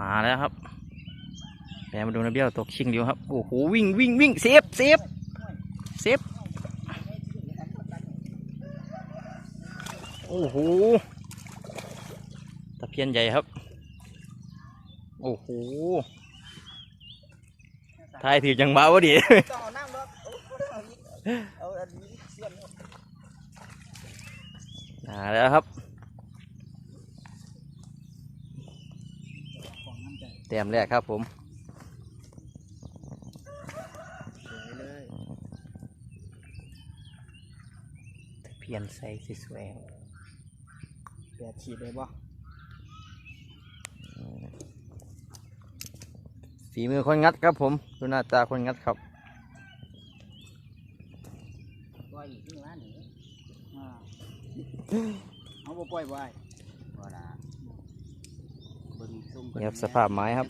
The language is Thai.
มาแล้วครับแปลมาดูนะเบี้ยวตกชิงเดียวครับ โอ้โหวิ่งวิ่งวิ่งเซฟเซฟเซฟโอ้โหตะเพียนใหญ่ครับ โอ้โหทายถือจังเบาวะดิต้องเอาน้ำรถเอาอีกเอาอันนี้ส่วนมาแล้วครับ ของน้ำใจ แต้มแรกครับผมสวยเลยตะเพียนใสสวยแปดขีดเลยบ่ๆฝีมือคนงัดครับผมดูหน้าตาคนงัดครับปล่อยอีกที่ร้านนี้อ่าเอาบ่ปล่อยไว้ ครับสภาพไม้ครับ